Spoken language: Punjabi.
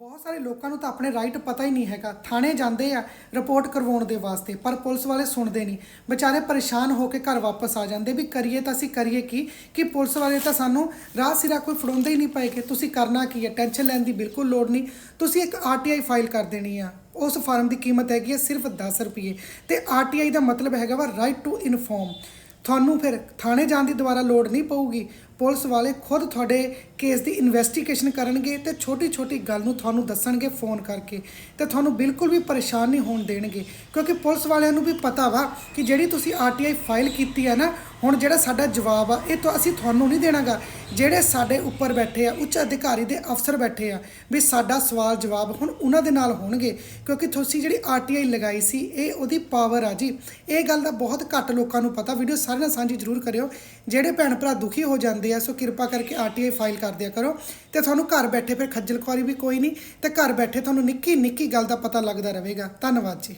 ਬਹੁਤ ਸਾਰੇ ਲੋਕਾਂ ਨੂੰ ਤਾਂ ਆਪਣੇ ਰਾਈਟ ਪਤਾ ਹੀ ਨਹੀਂ ਹੈਗਾ। ਥਾਣੇ ਜਾਂਦੇ ਆ ਰਿਪੋਰਟ ਕਰਵਾਉਣ ਦੇ ਵਾਸਤੇ, ਪਰ ਪੁਲਿਸ ਵਾਲੇ ਸੁਣਦੇ ਨਹੀਂ। ਵਿਚਾਰੇ ਪਰੇਸ਼ਾਨ ਹੋ ਕੇ ਘਰ ਵਾਪਸ ਆ ਜਾਂਦੇ ਵੀ ਕਰੀਏ ਤਾਂ ਅਸੀਂ ਕਰੀਏ ਕੀ? ਕਿ ਪੁਲਿਸ ਵਾਲੇ ਤਾਂ ਸਾਨੂੰ ਰਾਹ ਸਿਰਾ ਕੋਈ ਫੜਾਉਂਦੇ ਹੀ ਨਹੀਂ ਪਏ ਕਿ ਤੁਸੀਂ ਕਰਨਾ ਕੀ ਹੈ? ਟੈਨਸ਼ਨ ਲੈਣ ਦੀ ਬਿਲਕੁਲ ਲੋੜ ਨਹੀਂ। ਤੁਸੀਂ ਇੱਕ ਆਰਟੀਆਈ ਫਾਈਲ ਕਰ ਦੇਣੀ ਆ। ਉਸ ਫਾਰਮ ਦੀ ਕੀਮਤ ਹੈਗੀ ਹੈ ਸਿਰਫ 10 ਰੁਪਏ। ਤੇ ਆਰਟੀਆਈ ਦਾ ਮਤਲਬ ਹੈਗਾ ਵਾ ਰਾਈਟ ਟੂ ਇਨਫੋਰਮ ਤੁਹਾਨੂੰ ਫਿਰ ਥਾਣੇ ਜਾਣ ਦੀ ਦੁਬਾਰਾ ਲੋੜ ਨਹੀਂ ਪਊਗੀ। ਪੁਲਿਸ ਵਾਲੇ ਖੁਦ ਤੁਹਾਡੇ ਕੇਸ ਦੀ ਇਨਵੈਸਟੀਗੇਸ਼ਨ ਕਰਨਗੇ ਤੇ ਛੋਟੀ ਛੋਟੀ ਗੱਲ ਨੂੰ ਤੁਹਾਨੂੰ ਦੱਸਣਗੇ ਫੋਨ ਕਰਕੇ ਤੇ ਤੁਹਾਨੂੰ ਬਿਲਕੁਲ ਵੀ ਪਰੇਸ਼ਾਨ ਨਹੀਂ ਹੋਣ ਦੇਣਗੇ। ਕਿਉਂਕਿ ਪੁਲਿਸ ਵਾਲਿਆਂ ਨੂੰ ਵੀ ਪਤਾ ਵਾ ਕਿ ਜਿਹੜੀ ਤੁਸੀਂ ਆਰਟੀਆਈ ਫਾਈਲ ਕੀਤੀ ਹੈ ਨਾ ਹੁਣ ਜਿਹੜਾ ਸਾਡਾ ਜਵਾਬ ਆ, ਇਹ ਤਾਂ ਅਸੀਂ ਤੁਹਾਨੂੰ ਨਹੀਂ ਦੇਣਾਗਾ। ਜਿਹੜੇ ਸਾਡੇ ਉੱਪਰ ਬੈਠੇ ਆ, ਉੱਚ ਅਧਿਕਾਰੀ ਦੇ ਅਫਸਰ ਬੈਠੇ ਆ, ਵੀ ਸਾਡਾ ਸਵਾਲ ਜਵਾਬ ਹੁਣ ਉਹਨਾਂ ਦੇ ਨਾਲ ਹੋਣਗੇ। ਕਿਉਂਕਿ ਤੁਸੀਂ ਜਿਹੜੀ ਆਰਟੀਆਈ ਲਗਾਈ ਸੀ, ਇਹ ਉਹਦੀ ਪਾਵਰ ਆ ਜੀ। ਇਹ ਗੱਲ ਦਾ ਬਹੁਤ ਘੱਟ ਲੋਕਾਂ ਨੂੰ ਪਤਾ। ਵੀਡੀਓ ਸਾਰਿਆਂ ਨਾਲ ਸਾਂਝੀ ਜ਼ਰੂਰ ਕਰਿਓ। ਜਿਹੜੇ ਭੈਣ ਭਰਾ ਦੁਖੀ ਹੋ ਜਾਂਦੇ ਆ, ਸੋ ਕਿਰਪਾ ਕਰਕੇ ਆਰਟੀਆਈ ਫਾਈਲ ਕਰ ਦਿਆ ਕਰੋ। ਤੇ ਤੁਹਾਨੂੰ ਘਰ ਬੈਠੇ ਫਿਰ ਖੱਜਲ ਖੁਆਰੀ ਵੀ ਕੋਈ ਨਹੀਂ। ਤੇ ਘਰ ਬੈਠੇ ਤੁਹਾਨੂੰ ਨਿੱਕੀ ਨਿੱਕੀ ਗੱਲ ਦਾ ਪਤਾ ਲੱਗਦਾ ਰਹੇਗਾ। ਧੰਨਵਾਦ ਜੀ।